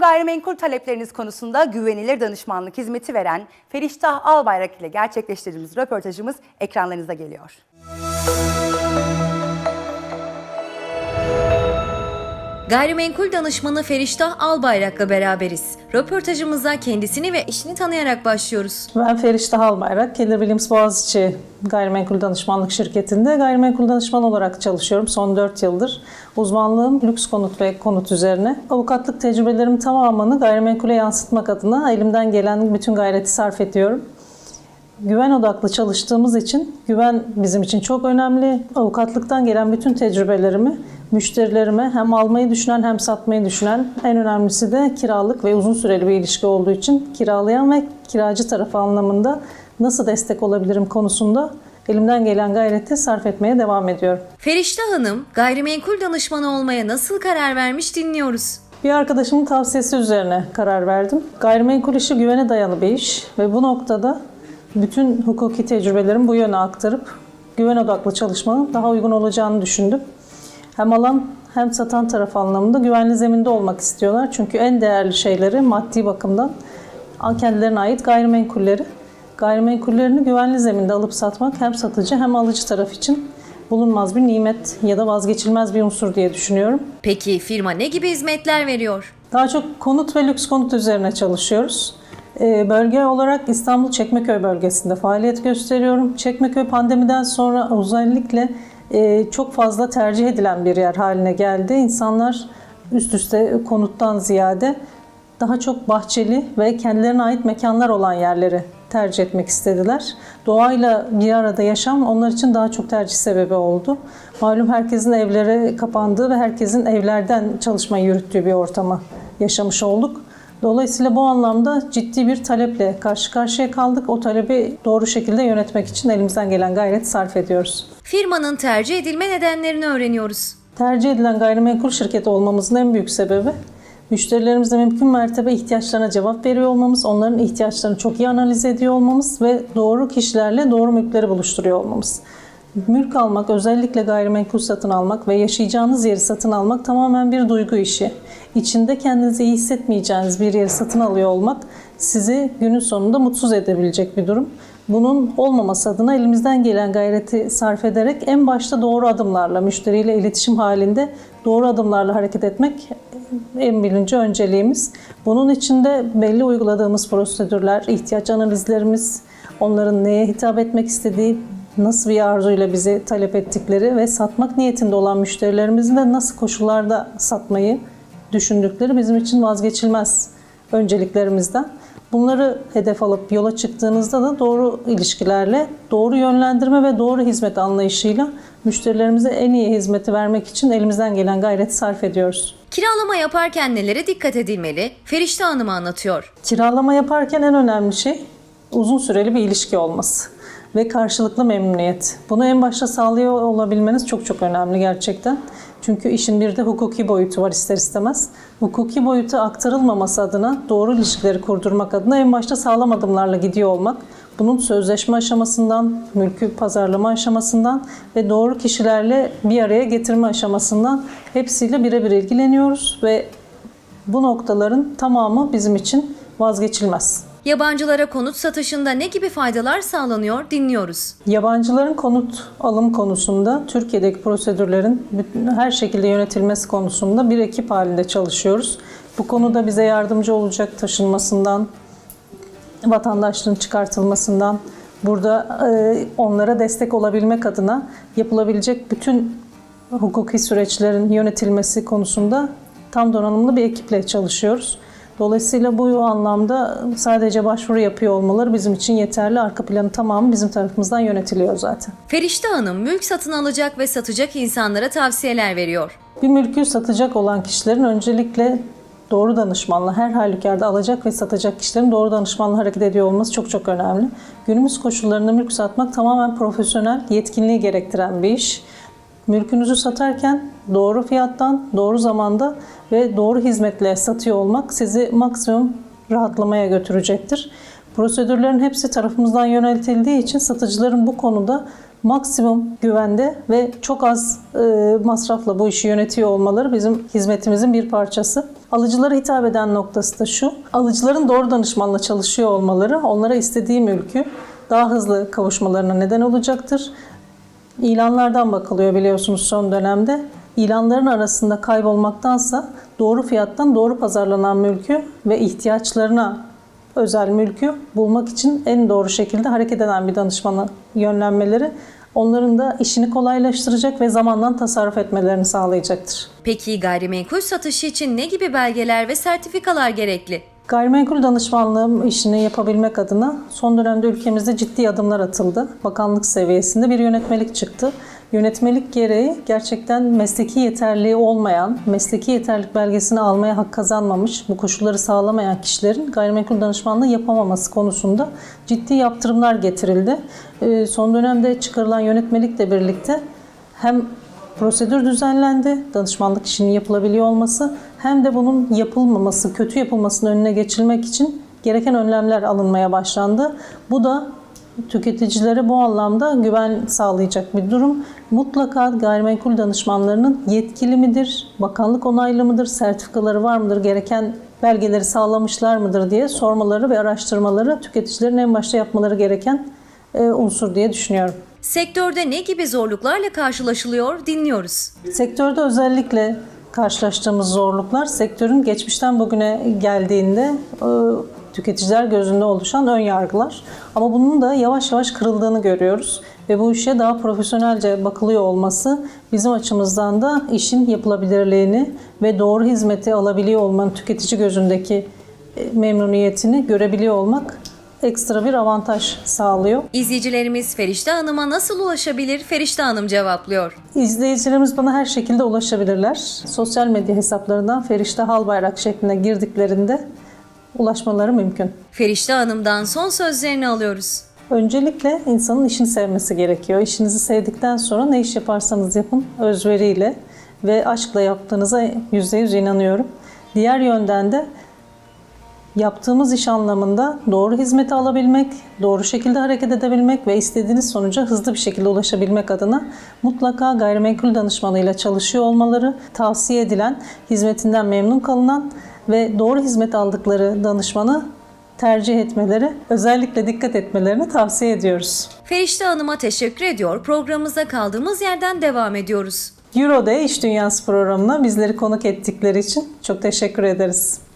Gayrimenkul talepleriniz konusunda güvenilir danışmanlık hizmeti veren Feriştah Albayrak ile gerçekleştirdiğimiz röportajımız ekranlarınıza geliyor. Gayrimenkul danışmanı Feriştah Albayrak'la beraberiz. Röportajımıza kendisini ve eşini tanıyarak başlıyoruz. Ben Feriştah Albayrak, Keller Williams Boğaziçi Gayrimenkul Danışmanlık Şirketi'nde gayrimenkul danışman olarak çalışıyorum son 4 yıldır. Uzmanlığım lüks konut ve konut üzerine. Avukatlık tecrübelerimin tamamını gayrimenkule yansıtmak adına elimden gelen bütün gayreti sarf ediyorum. Güven odaklı çalıştığımız için güven bizim için çok önemli. Avukatlıktan gelen bütün tecrübelerimi müşterilerime hem almayı düşünen hem satmayı düşünen en önemlisi de kiralık ve uzun süreli bir ilişki olduğu için kiralayan ve kiracı tarafı anlamında nasıl destek olabilirim konusunda elimden gelen gayreti sarf etmeye devam ediyorum. Feriştah Hanım, gayrimenkul danışmanı olmaya nasıl karar vermiş dinliyoruz. Bir arkadaşımın tavsiyesi üzerine karar verdim. Gayrimenkul işi güvene dayalı bir iş ve bu noktada bütün hukuki tecrübelerimi bu yöne aktarıp güven odaklı çalışmanın daha uygun olacağını düşündüm. Hem alan hem satan taraf anlamında güvenli zeminde olmak istiyorlar. Çünkü en değerli şeyleri maddi bakımdan kendilerine ait gayrimenkulleri. Gayrimenkullerini güvenli zeminde alıp satmak hem satıcı hem alıcı taraf için bulunmaz bir nimet ya da vazgeçilmez bir unsur diye düşünüyorum. Peki firma ne gibi hizmetler veriyor? Daha çok konut ve lüks konut üzerine çalışıyoruz. Ee, Bölge olarak İstanbul Çekmeköy bölgesinde faaliyet gösteriyorum. Çekmeköy pandemiden sonra özellikle çok fazla tercih edilen bir yer haline geldi. İnsanlar üst üste konuttan ziyade daha çok bahçeli ve kendilerine ait mekanlar olan yerleri tercih etmek istediler. Doğayla bir arada yaşam onlar için daha çok tercih sebebi oldu. Malum herkesin evlere kapandığı ve herkesin evlerden çalışmayı yürüttüğü bir ortama yaşamış olduk. Dolayısıyla bu anlamda ciddi bir taleple karşı karşıya kaldık. O talebi doğru şekilde yönetmek için elimizden gelen gayret sarf ediyoruz. Firmanın tercih edilme nedenlerini öğreniyoruz. Tercih edilen gayrimenkul şirketi olmamızın en büyük sebebi müşterilerimizle mümkün mertebe ihtiyaçlarına cevap veriyor olmamız, onların ihtiyaçlarını çok iyi analiz ediyor olmamız ve doğru kişilerle doğru mülkleri buluşturuyor olmamız. Mülk almak, özellikle gayrimenkul satın almak ve yaşayacağınız yeri satın almak tamamen bir duygu işi. İçinde kendinizi iyi hissetmeyeceğiniz bir yeri satın alıyor olmak sizi günün sonunda mutsuz edebilecek bir durum. Bunun olmaması adına elimizden gelen gayreti sarf ederek en başta doğru adımlarla, müşteriyle iletişim halinde doğru adımlarla hareket etmek en birinci önceliğimiz. Bunun içinde belli uyguladığımız prosedürler, ihtiyaç analizlerimiz, onların neye hitap etmek istediği, nasıl bir arzuyla bizi talep ettikleri ve satmak niyetinde olan müşterilerimizin de nasıl koşullarda satmayı düşündükleri bizim için vazgeçilmez önceliklerimizden. Bunları hedef alıp yola çıktığınızda da doğru ilişkilerle, doğru yönlendirme ve doğru hizmet anlayışıyla müşterilerimize en iyi hizmeti vermek için elimizden gelen gayreti sarf ediyoruz. Kiralama yaparken nelere dikkat edilmeli? Feriştah Hanım anlatıyor. Kiralama yaparken en önemli şey uzun süreli bir ilişki olması ve karşılıklı memnuniyet. Bunu en başta sağlıyor olabilmeniz çok çok önemli gerçekten. Çünkü işin bir de hukuki boyutu var ister istemez. Hukuki boyutu aktarılmaması adına, doğru ilişkileri kurdurmak adına en başta sağlam adımlarla gidiyor olmak. Bunun sözleşme aşamasından, mülkü pazarlama aşamasından ve doğru kişilerle bir araya getirme aşamasından hepsiyle birebir ilgileniyoruz ve bu noktaların tamamı bizim için vazgeçilmez. Yabancılara konut satışında ne gibi faydalar sağlanıyor dinliyoruz. Yabancıların konut alım konusunda Türkiye'deki prosedürlerin her şekilde yönetilmesi konusunda bir ekip halinde çalışıyoruz. Bu konuda bize yardımcı olacak taşınmasından, vatandaşlığın çıkartılmasından, burada e, onlara destek olabilmek adına yapılabilecek bütün hukuki süreçlerin yönetilmesi konusunda tam donanımlı bir ekiple çalışıyoruz. Dolayısıyla bu anlamda sadece başvuru yapıyor olmaları bizim için yeterli. Arka planı tamamı bizim tarafımızdan yönetiliyor zaten. Feriştah Hanım mülk satın alacak ve satacak insanlara tavsiyeler veriyor. Bir mülkü satacak olan kişilerin öncelikle doğru danışmanla her halükarda alacak ve satacak kişilerin doğru danışmanla hareket ediyor olması çok çok önemli. Günümüz koşullarında mülk satmak tamamen profesyonel, yetkinliği gerektiren bir iş. Mülkünüzü satarken doğru fiyattan, doğru zamanda ve doğru hizmetle satıyor olmak sizi maksimum rahatlamaya götürecektir. Prosedürlerin hepsi tarafımızdan yöneltildiği için satıcıların bu konuda maksimum güvende ve çok az e, masrafla bu işi yönetiyor olmaları bizim hizmetimizin bir parçası. Alıcılara hitap eden noktası da şu. Alıcıların doğru danışmanla çalışıyor olmaları onlara istediği mülkü daha hızlı kavuşmalarına neden olacaktır. İlanlardan bakılıyor biliyorsunuz son dönemde. İlanların arasında kaybolmaktansa doğru fiyattan doğru pazarlanan mülkü ve ihtiyaçlarına özel mülkü bulmak için en doğru şekilde hareket eden bir danışmana yönlenmeleri onların da işini kolaylaştıracak ve zamandan tasarruf etmelerini sağlayacaktır. Peki gayrimenkul satışı için ne gibi belgeler ve sertifikalar gerekli? Gayrimenkul danışmanlığı işini yapabilmek adına son dönemde ülkemizde ciddi adımlar atıldı. Bakanlık seviyesinde bir yönetmelik çıktı. Yönetmelik gereği gerçekten mesleki yeterliği olmayan, mesleki yeterlik belgesini almaya hak kazanmamış, bu koşulları sağlamayan kişilerin gayrimenkul danışmanlığı yapamaması konusunda ciddi yaptırımlar getirildi. Ee, Son dönemde çıkarılan yönetmelikle birlikte hem prosedür düzenlendi, danışmanlık işinin yapılabiliyor olması hem de bunun yapılmaması, kötü yapılmasının önüne geçilmek için gereken önlemler alınmaya başlandı. Bu da tüketicilere bu anlamda güven sağlayacak bir durum. Mutlaka gayrimenkul danışmanlarının yetkili midir, bakanlık onaylı mıdır, sertifikaları var mıdır, gereken belgeleri sağlamışlar mıdır diye sormaları ve araştırmaları tüketicilerin en başta yapmaları gereken unsur diye düşünüyorum. Sektörde ne gibi zorluklarla karşılaşılıyor dinliyoruz. Sektörde özellikle karşılaştığımız zorluklar sektörün geçmişten bugüne geldiğinde e, tüketiciler gözünde oluşan ön yargılar. Ama bunun da yavaş yavaş kırıldığını görüyoruz ve bu işe daha profesyonelce bakılıyor olması bizim açımızdan da işin yapılabilirliğini ve doğru hizmeti alabiliyor olmanın tüketici gözündeki e, memnuniyetini görebiliyor olmak ekstra bir avantaj sağlıyor. İzleyicilerimiz Ferişte Hanım'a nasıl ulaşabilir? Ferişte Hanım cevaplıyor. İzleyicilerimiz bana her şekilde ulaşabilirler. Sosyal medya hesaplarından Ferişte Halbayrak şeklinde girdiklerinde ulaşmaları mümkün. Ferişte Hanım'dan son sözlerini alıyoruz. Öncelikle insanın işini sevmesi gerekiyor. İşinizi sevdikten sonra ne iş yaparsanız yapın özveriyle ve aşkla yaptığınıza %100 inanıyorum. Diğer yönden de yaptığımız iş anlamında doğru hizmeti alabilmek, doğru şekilde hareket edebilmek ve istediğiniz sonuca hızlı bir şekilde ulaşabilmek adına mutlaka gayrimenkul danışmanıyla çalışıyor olmaları, tavsiye edilen, hizmetinden memnun kalınan ve doğru hizmet aldıkları danışmanı tercih etmeleri, özellikle dikkat etmelerini tavsiye ediyoruz. Ferişte Hanım'a teşekkür ediyor. Programımıza kaldığımız yerden devam ediyoruz. Euro'da İş Dünyası programına bizleri konuk ettikleri için çok teşekkür ederiz.